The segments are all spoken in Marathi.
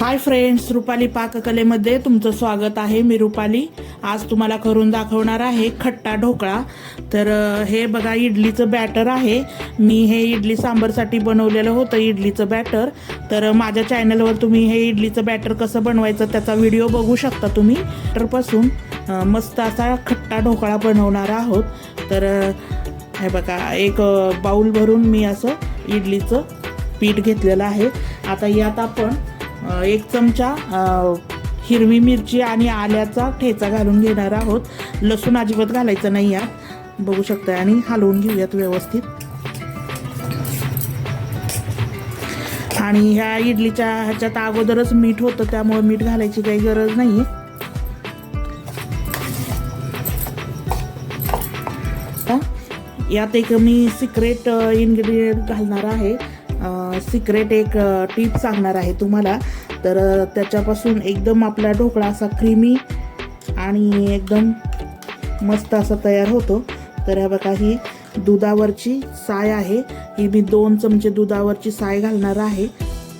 हाय फ्रेंड्स रुपाली पाककलेमध्ये तुमचं स्वागत आहे. मी रुपाली. आज तुम्हाला करून दाखवणार आहे खट्टा ढोकळा. तर हे बघा इडलीचं बॅटर आहे. मी हे इडली सांबरसाठी बनवलेलं होतं इडलीचं बॅटर तर माझ्या चॅनलवर तुम्ही हे इडलीचं बॅटर कसं बनवायचं त्याचा व्हिडिओ बघू शकता तुम्ही. बॅटरपासून मस्त असा खट्टा ढोकळा बनवणार आहोत. तर हे बघा एक बाऊल भरून मी असं इडलीचं पीठ घेतलेलं आहे. आता यात आपण एक चमचा हिरवी मिरची आणि आल्याचा ठेचा घालून घेणार आहोत. लसूण अजिबात घालायचं नाही यात. बघू शकता आणि हलवून घेऊयात व्यवस्थित. आणि ह्या इडलीच्या ह्याच्यात अगोदरच मीठ होतं त्यामुळे मीठ घालायची काही गरज नाही यात एक मी सिक्रेट इन्ग्रेडियंट घालणार आहे. सिक्रेट एक टीप सांगणार आहे तुम्हाला. तर त्याच्यापासून एकदम आपला ढोकळा असा क्रीमी आणि एकदम मस्त असा तयार होतो. तर ह्या बघा ही दुधावरची साय आहे. ही मी दोन चमचे दुधावरची साय घालणार आहे.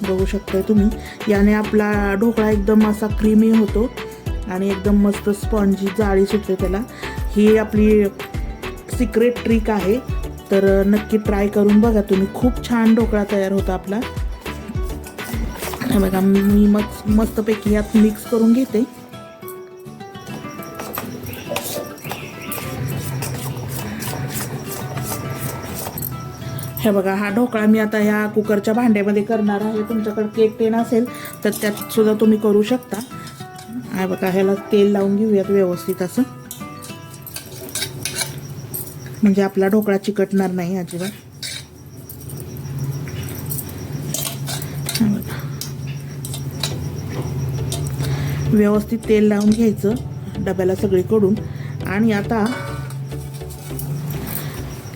बघू शकताय तुम्ही. याने आपला ढोकळा एकदम असा क्रीमी होतो आणि एकदम मस्त स्पॉन्जी जाळी सुटते त्याला. ही आपली सिक्रेट ट्रिक आहे. तर नक्की ट्राय करून बघा तुम्ही. खूप छान ढोकळा तयार होता आपला. हे बघा मी मग मस्तपैकी यात मिक्स करून घेते. हे बघा हा ढोकळा मी आता ह्या कुकरच्या भांड्यामध्ये करणार आहे. तुमच्याकडे केक टेन असेल तर त्यात सुद्धा तुम्ही करू शकता. हे बघा ह्याला तेल लावून घेऊयात व्यवस्थित असं. म्हणजे आपला ढोकळा चिकटणार नाही अजिबात. व्यवस्थित तेल लावून घ्यायचं डब्याला सगळीकडून आणि आता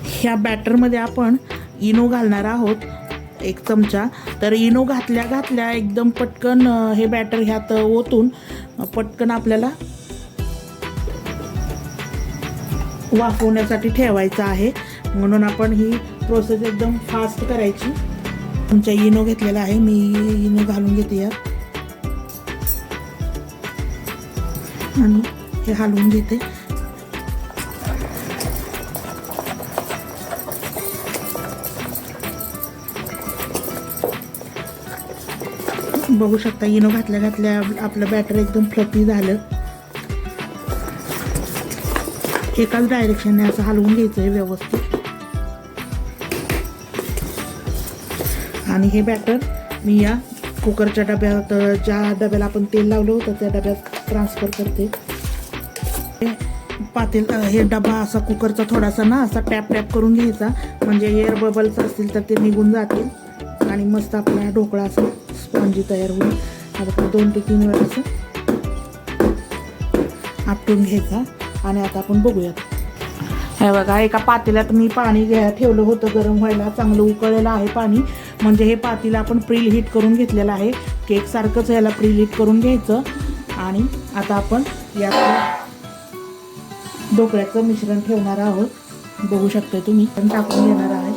ह्या बॅटरमध्ये आपण इनो घालणार आहोत एक चमचा. तर इनो घातल्या घातल्या एकदम पटकन हे बॅटर ह्यात ओतून पटकन आपल्याला वाफवण्यासाठी ठेवायचं आहे. म्हणून आपण ही प्रोसेस एकदम फास्ट करायची. तुमच्या इनो घेतलेला आहे. मी इनो घालून घेते यात. आणि हे हलवून घेते. बघू शकता इनो घातल्या घातल्या आपलं बॅटर एकदम फ्लपी झालं. एकाच डायरेक्शनने असं हलवून घ्यायचं आहे व्यवस्थित. आणि हे बॅटर मी या कुकरच्या डब्यात ज्या डब्याला आपण तेल लावलं होतं त्या डब्यात ट्रान्सफर करते. पातेल हे डबा असा कुकरचा थोडासा ना असा टॅप टॅप करून घ्यायचा. म्हणजे एअर बबल्स असतील तर ते निघून जातील. आणि मस्त आपला ढोकळा असा स्पॉन्जी तयार होईल. आता दोन ते तीन वेळा असं आपटून घ्यायचा. आणि आता आपण बघूयात. हे बघा एका पातेल्यात मी पाणी घ्या ठेवलं होतं गरम व्हायला चांगलं उकळलेलं आहे पाणी. म्हणजे हे पातेलं आपण प्रिल हीट करून घेतलेलं आहे. केकसारखंच ह्याला याला हीट करून घ्यायचं. आणि आता आपण यात ढोकळ्याचं मिश्रण ठेवणार आहोत. बघू शकता तुम्ही पण टाकून घेणार आहे.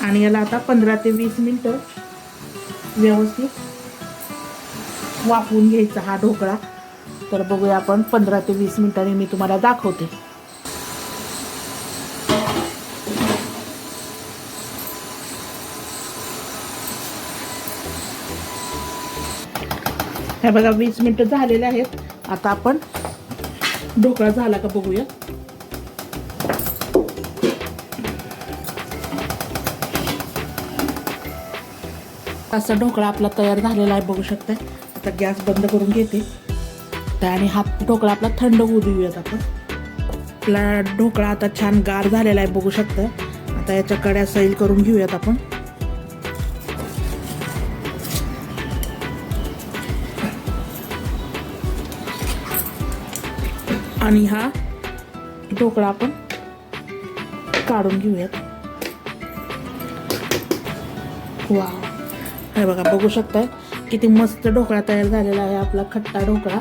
आणि याला आता पंधरा ते वीस मिनटं व्यवस्थित वाफवून घ्यायचा हा ढोकळा. तर बघूया आपण पंधरा ते वीस मिनिटांनी मी तुम्हाला दाखवते. हे बघा वीस मिनिटं झालेले आहेत. आता आपण ढोकळा झाला का बघूया. असा ढोकळा आपला तयार झालेला आहे बघू शकताय. आता गॅस बंद करून घेते. तर आणि हा ढोकळा आपला थंड होऊ देऊयात आपण. आपला ढोकळा आता छान गार झालेला आहे बघू शकता. आता याच्या कड्या सैल करून घेऊयात आपण. आणि हा ढोकळा आपण काढून घेऊयात. वा हे बघा बघू शकताय किती मस्त ढोकळा तयार झालेला आहे आपला खट्टा ढोकळा.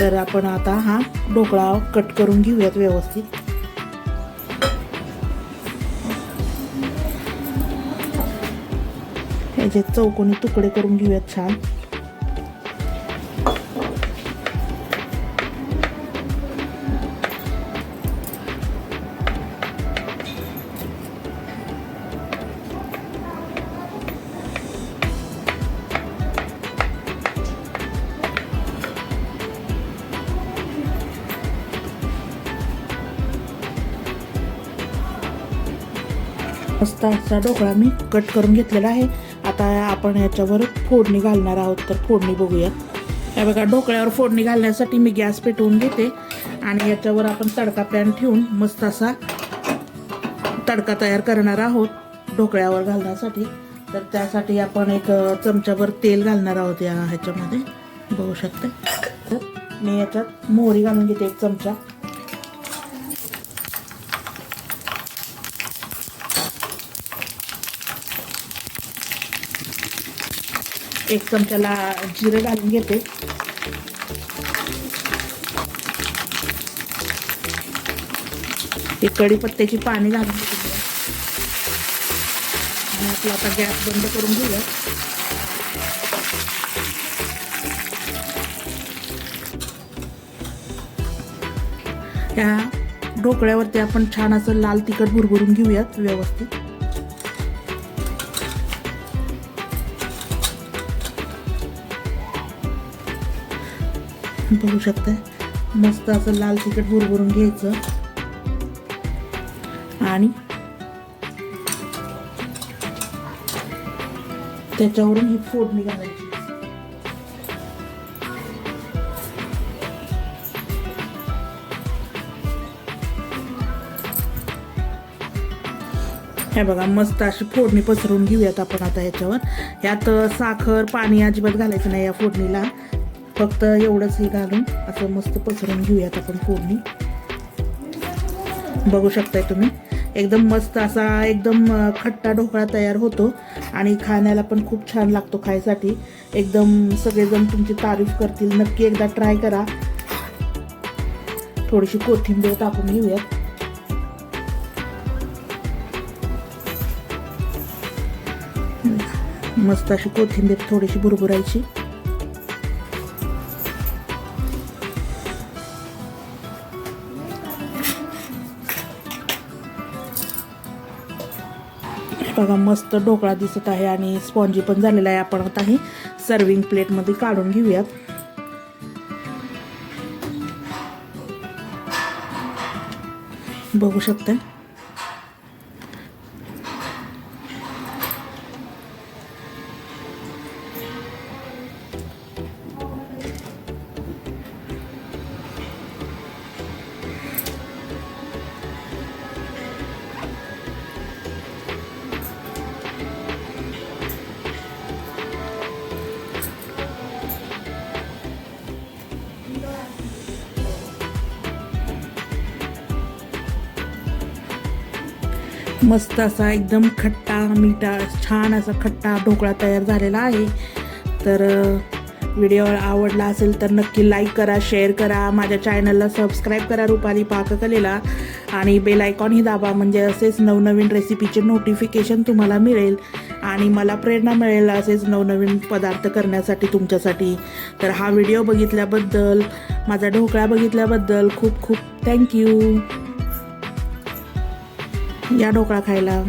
तर आपण आता हा ढोकळा कट करून घेऊयात व्यवस्थित. ह्याचे चौकोनी तुकडे करून घेऊयात छान. मस्त असा ढोकळा मी कट करून घेतलेला आहे. आता आपण याच्यावर फोडणी घालणार आहोत तर फोडणी बघूयात हे बघा ढोकळ्यावर फोडणी घालण्यासाठी मी गॅस पेटवून घेते आणि याच्यावर आपण तडका पॅन ठेवून मस्त असा तडका तयार करणार आहोत ढोकळ्यावर घालण्यासाठी. तर त्यासाठी आपण एक चमच्यावर तेल घालणार आहोत या ह्याच्यामध्ये. बघू शकते तर मी याच्यात मोहरी घालून घेते एक चमचा. एक चमच्याला जिरं घालून घेते. ते कढीपत्त्याची पाणी घालून घेते. आणि आपला आता गॅस बंद करून घेऊया. त्या ढोकळ्यावरती आपण छान असं लाल तिखट भुरभुरून घेऊयात व्यवस्थित. बघू शकता मस्त असं लाल तिखट भुरभुरून घ्यायचं. आणि त्याच्यावरून ही फोडणी घालायची. हे बघा मस्त अशी फोडणी पसरून घेऊयात आपण आता ह्याच्यावर. यात साखर पाणी अजिबात घालायचं नाही या फोडणीला. फक्त एवढंच हे घालून असं मस्त पसरून घेऊयात आपण फोडणी. बघू शकताय तुम्ही. एकदम मस्त असा एकदम खट्टा ढोकळा तयार होतो आणि खाण्याला पण खूप छान लागतो खायसाठी. एकदम सगळेजण तुमची तारीफ करतील. नक्की एकदा ट्राय करा. थोडीशी कोथिंबीर टाकून घेऊयात. मस्त अशी कोथिंबीर थोडीशी बुरबुरायची बघा मस्त ढोकळा दिसत आहे आणि स्पॉन्जी पण झालेला आहे. आपण आता हे सर्विंग प्लेटमध्ये काढून घेऊयात. बघू शकता मस्त असा एकदम खट्टा मिठा छान असा खट्टा ढोकळा तयार झालेला आहे. तर व्हिडिओ आवडला असेल तर नक्की लाईक करा शेअर करा माझ्या चॅनलला सबस्क्राईब करा रुपाली पाककलेला. आणि बेल आयकॉनही दाबा म्हणजे असेच नवनवीन रेसिपीचे नोटिफिकेशन तुम्हाला मिळेल. आणि मला प्रेरणा मिळेल असेच नवनवीन पदार्थ करण्यासाठी तुमच्यासाठी. तर हा व्हिडिओ बघितल्याबद्दल माझा ढोकळा बघितल्याबद्दल खूप खूप थँक्यू या ढोकळा खायला.